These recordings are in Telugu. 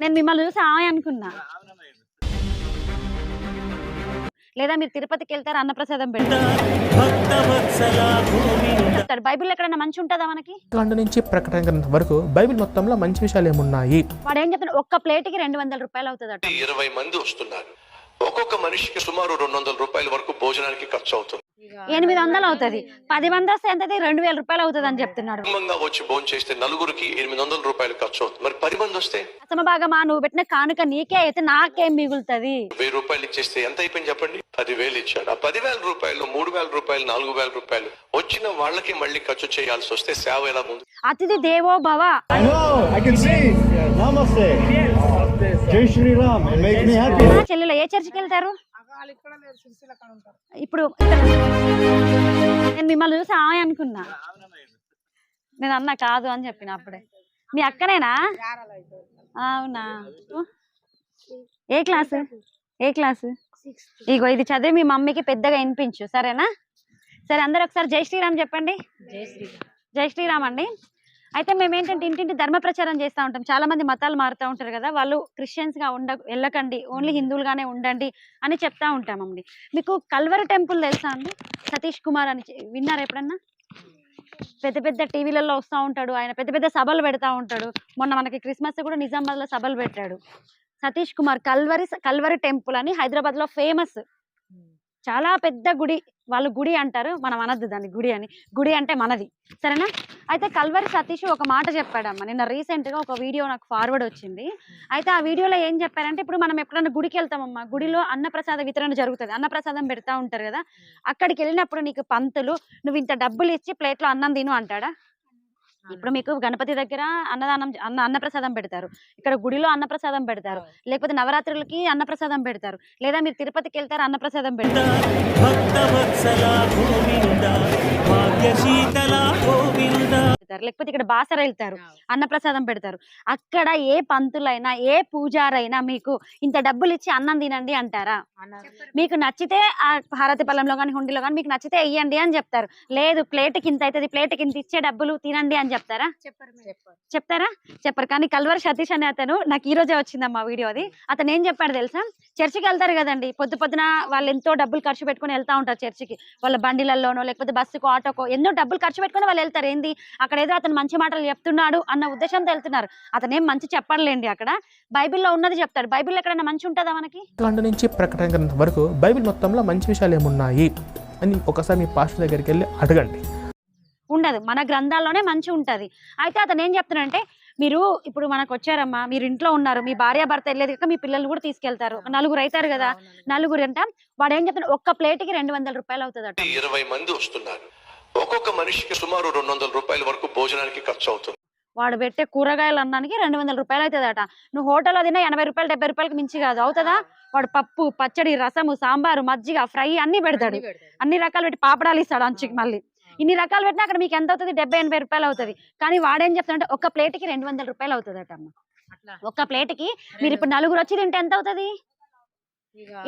నేను మిమ్మల్ని చూసి ఆమె అనుకున్నా. లేదా మీరు తిరుపతికి వెళ్తారు అన్నప్రసాదం పెడతారు? బైబిల్ ఎక్కడైనా మంచి ఉంటుందా మనకి? కాండ నుంచి ప్రకటన గ్రంథం వరకు బైబిల్ మొత్తంలో మంచి విషయాలు ఏమున్నాయి? వాడు ఏం చెప్తాడు ఒక్క ప్లేట్కి రెండు వందల రూపాయలు అవుతుందట. ఇరవై మంది వస్తున్నారు. ఒక్కొక్క మనిషికి సుమారు రెండు వందల రూపాయల వరకు భోజనానికి ఖర్చు అవుతుంది. ఎనిమిది వందలు అవుతుంది. పది మంది వస్తే ఎంత రెండు వేల రూపాయలు అవుతుంది అని చెప్తున్నాడు. కుటుంబంగా వచ్చి భోజనం చేస్తే నలుగురికి ఎనిమిది వందల రూపాయలు ఖర్చు అవుతుంది. మరి పది మంది వస్తే? అసమ భాగమా నువ్వు పెట్టిన కానుక నీకే అయితే నాకేం మిగులుతుంది? వెయ్యి రూపాయలు ఇచ్చేస్తే ఎంత అయిపోయింది చెప్పండి? పదివేలు ఇచ్చాడు. ఆ పదివేల రూపాయలు మూడు వేల రూపాయలు నాలుగు వేల రూపాయలు వచ్చిన వాళ్ళకి మళ్ళీ ఖర్చు చేయాల్సి వస్తే సేవ ఎలా ముందు అతిథి దేవో భవ. I know, I can see. Namaste. Jai Shri Ram. It makes me happy. నా చెల్లెలు ఏ చర్చికి వెళ్తారు? ఇప్పుడు నేను మిమ్మల్ని చూసి ఆమె అనుకున్నా. నేను అన్న కాదు అని చెప్పిన అప్పుడే. మీ అక్కనేనా? అవునా? ఏ క్లాసు? ఏ క్లాసు? ఇగో ఇది చదివి మీ మమ్మీకి పెద్దగా వినిపించు సరేనా? సరే అందరు ఒకసారి జై శ్రీరామ్ చెప్పండి. జై శ్రీరామ్ అండి. అయితే మేము ఏంటంటే ఇంటింటి ధర్మ ప్రచారం చేస్తూ ఉంటాం. చాలా మంది మతాలు మారుతూ ఉంటారు కదా వాళ్ళు క్రిస్టియన్స్గా ఉండ వెళ్ళకండి. ఓన్లీ హిందువులుగానే ఉండండి అని చెప్తా ఉంటామండి. మీకు కల్వరి టెంపుల్ తెలుసా అండి? సతీష్ కుమార్ అని విన్నారా ఎప్పుడన్నా? పెద్ద పెద్ద టీవీలలో వస్తూ ఉంటాడు. ఆయన పెద్ద పెద్ద సభలు పెడతా ఉంటాడు. మొన్న మనకి క్రిస్మస్ కూడా నిజామాబాద్లో సభలు పెట్టాడు. Satish Kumar Calvary Calvary temple అని హైదరాబాద్లో ఫేమస్ చాలా పెద్ద గుడి. వాళ్ళు గుడి అంటారు మనం అనద్దు దాన్ని గుడి అని. గుడి అంటే మనది. సరేనా? అయితే కల్వరి సతీష్ ఒక మాట చెప్పాడమ్మ. నిన్న రీసెంట్గా ఒక వీడియో నాకు ఫార్వర్డ్ వచ్చింది. అయితే ఆ వీడియోలో ఏం చెప్పారంటే ఇప్పుడు మనం ఎప్పుడైనా గుడికి వెళ్తామమ్మా. గుడిలో అన్నప్రసాద వితరణ జరుగుతుంది. అన్నప్రసాదం పెడతా ఉంటారు కదా. అక్కడికి వెళ్ళినప్పుడు నీకు పంతులు నువ్వు ఇంత డబ్బులు ఇచ్చి ప్లేట్లో అన్నం తిను అంటాడా? ఇప్పుడు మీకు గణపతి దగ్గర అన్నదానం అన్న అన్నప్రసాదం పెడతారు. ఇక్కడ గుడిలో అన్నప్రసాదం పెడతారు. లేకపోతే నవరాత్రులకి అన్నప్రసాదం పెడతారు. లేదా మీరు తిరుపతికి వెళ్తారు అన్నప్రసాదం పెడతారు. పెడతారు. లేకపోతే ఇక్కడ బాసర వెళ్తారు అన్నప్రసాదం పెడతారు. అక్కడ ఏ పంతులైనా ఏ పూజారైనా మీకు ఇంత డబ్బులు ఇచ్చి అన్నం తినండి అంటారా? మీకు నచ్చితే ఆ హారతి పళ్ళంలో కానీ హుండీలో కానీ మీకు నచ్చితే ఇయ్యండి అని చెప్తారు. లేదు ప్లేట్కి ఇంత అవుతుంది ప్లేట్కి ఇంత ఇచ్చే డబ్బులు తినండి అని చెప్తారా? చెప్తారా? చెప్పరు. కానీ కల్వర్ సతీష్ అనే అతను నాకు ఈ రోజే వచ్చిందమ్మా వీడియో అది. అతను ఏం చెప్పాడు తెలుసా? చర్చికి వెళ్తారు కదండి. పొద్దు పొద్దున వాళ్ళు ఎంతో డబ్బులు ఖర్చు పెట్టుకుని వెళ్తా ఉంటారు చర్చికి. వాళ్ళ బండిలలోనో లేకపోతే బస్సుకో ఆటోకో ఎన్నో డబ్బులు ఖర్చు పెట్టుకుని వాళ్ళు వెళ్తారు. ఏంది? అక్కడ ఏదో అతను మంచి మాటలు చెప్తున్నాడు అన్న ఉద్దేశంతో వెళ్తున్నారు. అతను ఏం మంచి చెప్పడలేండి అక్కడ. బైబిల్లో ఉన్నది చెప్తాడు. బైబిల్ ఎక్కడైనా మంచి ఉంటుందా మనకి? కాండ నుంచి ప్రకటన గ్రంథం వరకు బైబిల్ మొత్తంలో మంచి విషయాలు ఏమున్నాయి అని ఒకసారి మీ పాస్టర్ దగ్గరికి వెళ్ళి అడగండి. ఉండదు. మన గ్రంథాల్లోనే మంచి ఉంటది. అయితే అతను ఏం చెప్తున్నాడంటే మీరు ఇప్పుడు మనకు వచ్చారమ్మా మీరు ఇంట్లో ఉన్నారు మీ భార్య భర్త వెళ్ళేది కాక మీ పిల్లల్ని కూడా తీసుకెళ్తారు. నలుగురు అవుతారు కదా? నలుగురు అంట వాడు ఏం చెప్తున్నాడు? ఒక్క ప్లేట్కి రెండు వందల రూపాయలు అవుతుంది ఇరవై మంది వస్తున్నారు. ఒక్కొక్క మనిషికి సుమారు రెండు వందల రూపాయల వరకు భోజనానికి ఖర్చు అవుతుంది. వాడు పెట్టే కూరగాయలు అన్నానికి రెండు వందల రూపాయలు అవుతుందట. నువ్వు హోటల్లో తిన్నా ఎనభై రూపాయలు డెబ్బై రూపాయలకి మించి కాదు. అవుతుందా? వాడు పప్పు పచ్చడి రసము సాంబారు మజ్జిగ ఫ్రై అన్ని పెడతాడు. అన్ని రకాలు పెట్టి పాపడాలు ఇస్తాడు అంచుకి మళ్ళీ. ఇన్ని రకాలు పెట్టినా అక్కడ మీకు ఎంత అవుతుంది డెబ్బై ఎనభై రూపాయలు అవుతుంది. కానీ వాడేం చెప్తాడంటే ఒక ప్లేట్కి రెండు వందల రూపాయలు అవుతుందట అమ్మ ఒక్క ప్లేట్కి మీరు ఇప్పుడు నలుగురు వచ్చి తింటే ఎంత అవుతుంది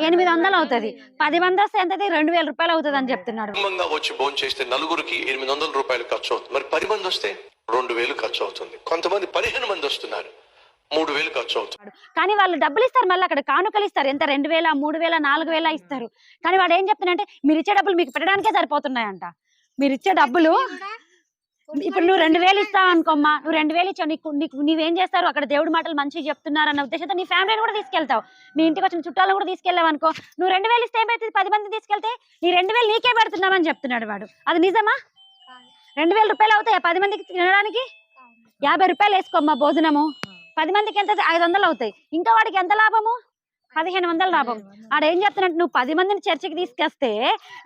ఎనిమిది వందలు అవుతుంది. పది మంది వస్తే ఎంత అవుతుంది? రెండు వేల రూపాయలు అవుతుంది అని చెప్తున్నాడు. కుటుంబంగా వచ్చి భోజనం చేస్తే నలుగురికి ఎనిమిది వందల రూపాయలు ఖర్చు అవుతుంది. మరి పది మంది వస్తే రెండు వేలు ఖర్చు అవుతుంది. కొంతమంది పదిహేను మంది వస్తున్నారు. మూడు వేలు ఖర్చు అవుతుంది. కానీ వాళ్ళు డబ్బులు ఇస్తారు మళ్ళీ అక్కడ కానుకలు ఇస్తారు. ఎంత? రెండు వేల మూడు వేల నాలుగు వేల ఇస్తారు. కానీ వాడు ఏం చెప్తున్నాడంటే మీరు ఇచ్చే డబ్బులు మీకు పెట్టడానికే సరిపోతున్నాయంట. మీరు ఇచ్చే డబ్బులు ఇప్పుడు నువ్వు రెండు వేలు ఇస్తావు అనుకోమ్మా. నువ్వు రెండు వేలు ఇచ్చావు. నీకు నీకు నువ్వేం చేస్తారు అక్కడ దేవుడి మాటలు మంచిగా చెప్తున్నారు అన్న ఉద్దేశంతో నీ ఫ్యామిలీని కూడా తీసుకెళ్తావు. మీ ఇంటికి వచ్చిన చుట్టాలను కూడా తీసుకెళ్ళావు అనుకో. నువ్వు రెండు వేలు ఇస్తే ఏమైతుంది? పది మంది తీసుకెళ్తే నీ రెండు వేలు నీకే పెడుతున్నామని చెప్తున్నాడు వాడు. అది నిజమా? రెండు వేల రూపాయలు అవుతాయి పది మందికి తినడానికి? యాభై రూపాయలు వేసుకోమ్మా భోజనము. పది మందికి ఎంత? ఐదు వందలు అవుతాయి. ఇంకా వాడికి ఎంత లాభము? పదిహేను వందల లాభం. ఆడ ఏం చెప్తున్నట్టు నువ్వు పది మందిని చర్చికి తీసుకొస్తే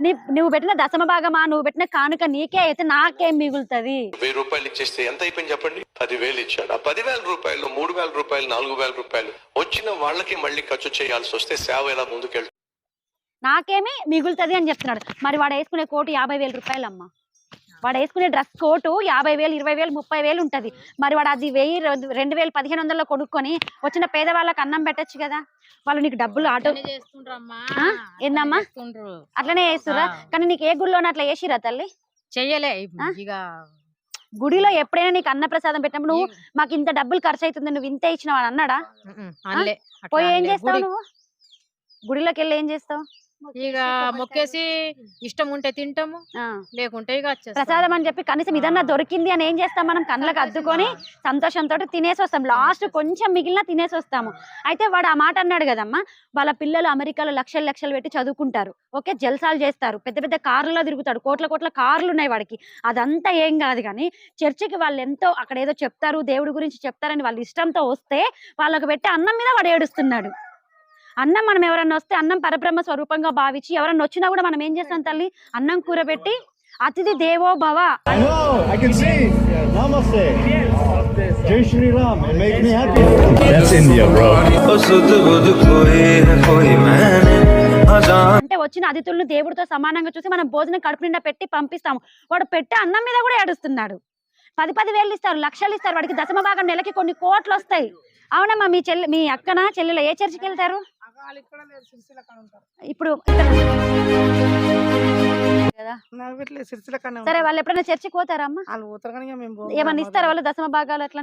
నీ నువ్వు పెట్టిన దశమ భాగమా? నువ్వు పెట్టిన కానుక నీకే అయితే నాకేం మిగులుతుంది? వెయ్యి రూపాయలు ఇచ్చేస్తే ఎంత అయిపోయింది చెప్పండి? పదివేలు ఇచ్చాడు. ఆ పదివేల రూపాయలు మూడు వేల రూపాయలు నాలుగు వేల రూపాయలు వచ్చిన వాళ్ళకి మళ్ళీ ఖర్చు చేయాల్సి వస్తే సేవ ఎలా ముందుకెళ్తుంది? నాకేమి మిగులుతుంది అని చెప్తున్నాడు. మరి వాడు వేసుకునే కోటు యాభై వేల రూపాయలు అమ్మ వాడు వేసుకునే డ్రెస్ కోటు యాభై వేలు ఇరవై వేలు ముప్పై వేలు ఉంటది. మరి వాడు అది వెయ్యి రెండు- వేలు పదిహేను వందల్లో కొనుక్కొని వచ్చిన పేదవాళ్ళకి అన్నం పెట్టొచ్చు కదా. వాళ్ళు నీకు డబ్బులు ఆటో? ఏందమ్మా? అట్లనే చేస్తురా. కానీ నీకు ఏ గుడిలోనే అట్లా వేసిరా తల్లి? చెయ్యలే. గుడిలో ఎప్పుడైనా నీకు అన్నప్రసాదం పెట్టినప్పుడు నువ్వు మాకు ఇంత డబ్బులు ఖర్చు అవుతుంది నువ్వు ఇంతే ఇచ్చినావు అని అన్నాడా? పోయి ఏం. చేస్తావు నువ్వు? గుడిలోకి వెళ్ళి ఏం చేస్తావు? ఇక మొక్కేసి ఇష్టం ఉంటే తింటాము లేకుంటే ఇక. ప్రసాదం అని చెప్పి కనీసం ఇదన్నా దొరికింది అని ఏం చేస్తాం మనం? కళ్ళకి అద్దుకొని సంతోషంతో తినేసి వస్తాం. లాస్ట్ కొంచెం మిగిలిన తినేసి వస్తాము. అయితే వాడు ఆ మాట అన్నాడు కదమ్మా వాళ్ళ పిల్లలు అమెరికాలో లక్షలు లక్షలు పెట్టి చదువుకుంటారు. ఓకే జల్సాలు చేస్తారు. పెద్ద పెద్ద కార్లలో తిరుగుతాడు. కోట్ల కోట్ల కార్లు ఉన్నాయి వాడికి. అదంతా ఏం కాదు కానీ చర్చికి వాళ్ళు ఎంతో అక్కడ ఏదో చెప్తారు దేవుడి గురించి చెప్తారని వాళ్ళ ఇష్టంతో వస్తే వాళ్ళకు పెట్టే అన్నం మీద వాడు ఏడుస్తున్నాడు. అన్నం మనం ఎవరన్నా వస్తే అన్నం పరబ్రహ్మ స్వరూపంగా భావించి ఎవరన్నా వచ్చినా కూడా మనం ఏం చేస్తాం తల్లి? అన్నం కూర పెట్టి అతిథి దేవో భవ అంటే వచ్చిన అతిథులను దేవుడితో సమానంగా చూసి మనం భోజనం కడుపు నిండా పెట్టి పంపిస్తాము. వాడు పెట్టే అన్నం మీద కూడా ఏడుస్తున్నాడు. పది పది వేలు ఇస్తారు లక్షలు ఇస్తారు. వాడికి దశమ భాగం నెలకి కొన్ని కోట్లు వస్తాయి. అవునమ్మా మీ చెల్లి మీ అక్కన చెల్లెలు? ఏ చర్చికి వెళ్తారు? ఇప్పుడు సరే వాళ్ళు ఎప్పుడైనా చర్చికి పోతారా అమ్మా. ఏమన్నా ఇస్తారా వాళ్ళు దశమ భాగాలు అట్లా.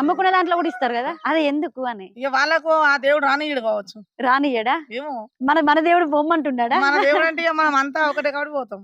అమ్ముకునే దాంట్లో కూడా ఇస్తారు కదా? అది ఎందుకు అని. వాళ్ళకు ఆ దేవుడు రానియడు కావచ్చు. రానియడా ఏమో. మన మన దేవుడు బొమ్మంటున్నాడా? మన దేవుడు అంటే మనం అంతా ఒకటే కాబట్టి పోతాం.